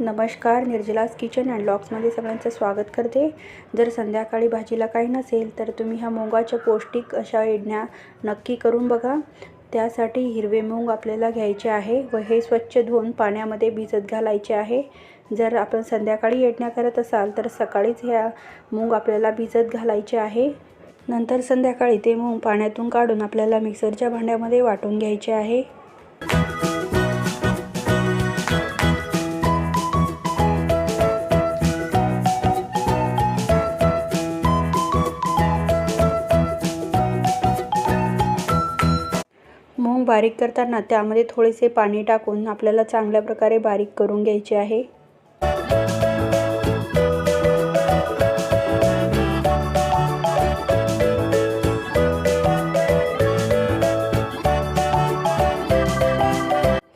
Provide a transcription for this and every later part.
नमस्कार निर्जलास kitchen and लॉक्समध्ये सगळ्यांचं स्वागत करते. जर संध्याकाळी भाजीला काही नसेल तर तुम्ही ह्या मुगाच्या पौष्टिक अशा इडण्या नक्की करून बघा. त्यासाठी हिरवे मूग आपल्याला घ्यायचे आहे व हे स्वच्छ धुवून पाण्यामध्ये भिजत घालायचे आहे. जर आपण संध्याकाळी येडण्या करत असाल तर सकाळीच ह्या मूग आपल्याला भिजत घालायचे आहे. नंतर संध्याकाळी ते मूग पाण्यातून काढून आपल्याला मिक्सरच्या भांड्यामध्ये वाटून घ्यायचे आहे. मूग बारीक करताना त्यामध्ये थोडेसे पाणी टाकून आपल्याला चांगल्या प्रकारे बारीक करून घ्यायचे आहे.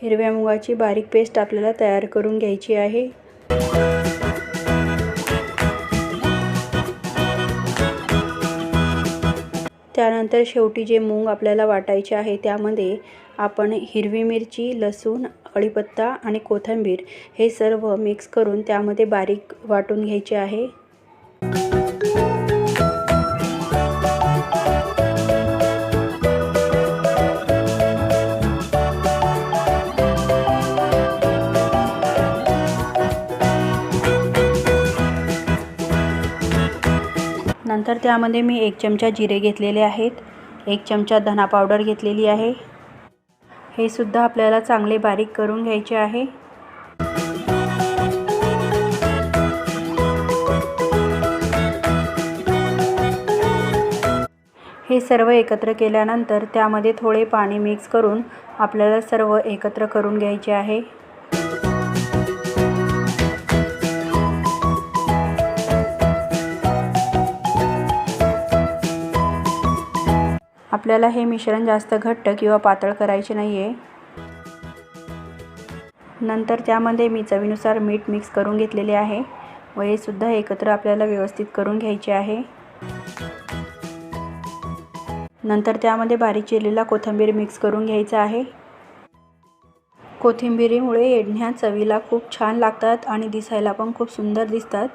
हिरव्या मुगाची बारीक पेस्ट आपल्याला तयार करून घ्यायची आहे. त्यानंतर शेवटी जे मूग आपल्याला वाटायचे आहे त्यामध्ये आपण हिरवी मिरची लसूण कढीपत्ता आणि कोथिंबीर हे सर्व मिक्स करून त्यामध्ये बारीक वाटून घ्यायचे आहे. तर त्यामध्ये मी एक चमचा जिरे घेतलेले आहेत एक चमचा धना पावडर घेतलेली आहे. हे सुद्धा आपल्याला चांगले बारीक करून घ्यायचे आहे. हे सर्व एकत्र केल्यानंतर त्यामध्ये थोडे पाणी मिक्स करून आपल्याला सर्व एकत्र करून घ्यायचे आहे. आपल्याला हे मिश्रण जास्त घट्ट किंवा पातळ करायचे नाही आहे नंतर त्यामध्ये मी चवीनुसार मीठ मिक्स करून घेतलेले आहे. व हे सुद्धा एकत्र आपल्याला व्यवस्थित करून घ्यायचे आहे. नंतर त्यामध्ये बारीक चिरलेला कोथिंबीर मिक्स करून घ्यायचा आहे. कोथिंबिरीमुळे येडण्या चवीला खूप छान लागतात आणि दिसायला पण खूप सुंदर दिसतात.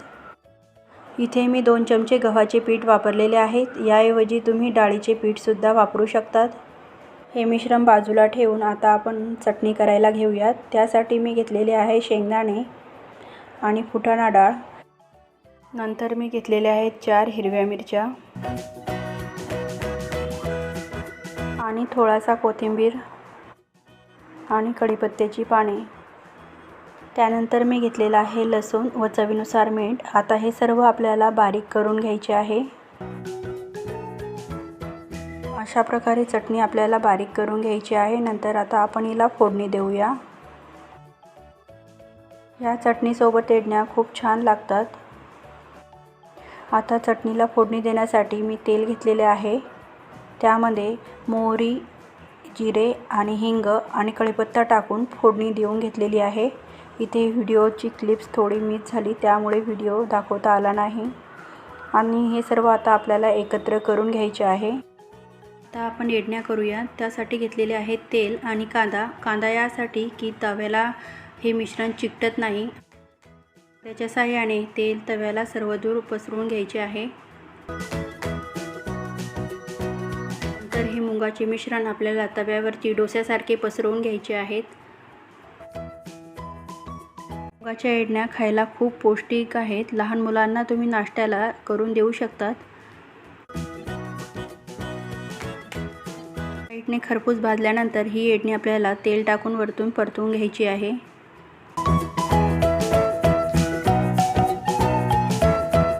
इथे मी दोन चमचे गव्हाचे पीठ वापरलेले आहेत याऐवजी तुम्ही डाळीचे पीठसुद्धा वापरू शकतात. हे मिश्रण बाजूला ठेवून आता आपण चटणी करायला घेऊयात. त्यासाठी मी घेतलेले आहे शेंगदाणे आणि फुटाणा डाळ. नंतर मी घेतलेले आहेत चार हिरव्या मिरच्या आणि थोडासा कोथिंबीर आणि कढीपत्त्याची पाने. त्यानंतर मी घेतलेलं आहे लसूण व चवीनुसार मीठ. आता हे सर्व आपल्याला बारीक करून घ्यायचे आहे. अशा प्रकारे चटणी आपल्याला बारीक करून घ्यायची आहे. नंतर आता आपण हिला फोडणी देऊया. या चटणीसोबत एडण्या खूप छान लागतात. आता चटणीला फोडणी देण्यासाठी मी तेल घेतलेले आहे. त्यामध्ये मोहरी जिरे आणि हिंग आणि कढीपत्ता टाकून फोडणी देऊन घेतलेली आहे. इथे व्हिडिओची क्लिप्स थोडी मिस झाली त्यामुळे व्हिडिओ दाखवता आला नाही. आणि हे सर्व आता आपल्याला एकत्र करून घ्यायचे आहे. आता आपण येडण्या करूया त्यासाठी घेतलेले आहे तेल आणि कांदा. कांदा यासाठी की तव्याला हे मिश्रण चिकटत नाही. त्याच्या साह्याने तेल तव्याला सर्वदूर पसरवून घ्यायचे आहे. तर हे मुगाचे मिश्रण आपल्याला तव्यावरती डोस्यासारखे पसरवून घ्यायचे आहेत. मुगाच्या येडण्या खायला खूप पौष्टिक आहेत. लहान मुलांना तुम्ही नाश्त्याला करून देऊ शकतात. येडणे खरपूस भाजल्यानंतर ही येडणी आपल्याला तेल टाकून वरतून परतवून घ्यायची आहे.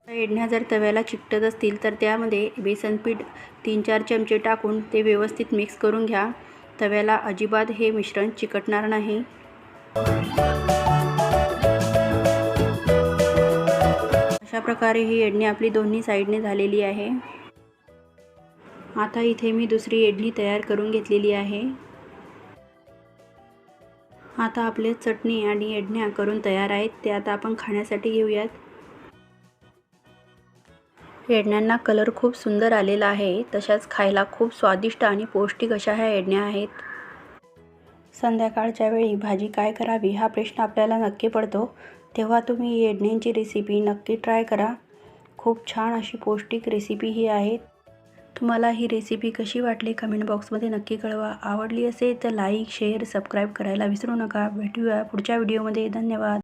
येडण्या जर तव्याला चिकटत असतील तर त्यामध्ये बेसन पीठ तीन चार चमचे टाकून ते व्यवस्थित मिक्स करून घ्या. तव्याला अजिबात हे मिश्रण चिकटणार नाही. अशा प्रकारे ही एडणी आपली दोन्ही साईडने झालेली आहे. आता इथे मी दुसरी इडली तयार करून घेतलेली आहे. आता आपले चटणी आणि एडण्या करून तयार आहेत ते आता आपण खाण्यासाठी घेऊयात. एडण्यांना कलर खूप सुंदर आलेला आहे तशाच खायला खूप स्वादिष्ट आणि पौष्टिक अशा ह्या एडण्या आहेत. संध्याकाळच्या वेळी भाजी काय करावी हा प्रश्न आपल्याला नक्की पडतो. तेव्हा तुम्ही येडण्यांची रेसिपी नक्की ट्राय करा. खूप छान अशी पौष्टिक रेसिपी ही आहे. तुम्हाला ही रेसिपी कशी वाटली कमेंट बॉक्समध्ये नक्की कळवा. आवडली असेल तर लाईक शेअर सबस्क्राईब करायला विसरू नका. भेटूया पुढच्या व्हिडिओमध्ये धन्यवाद.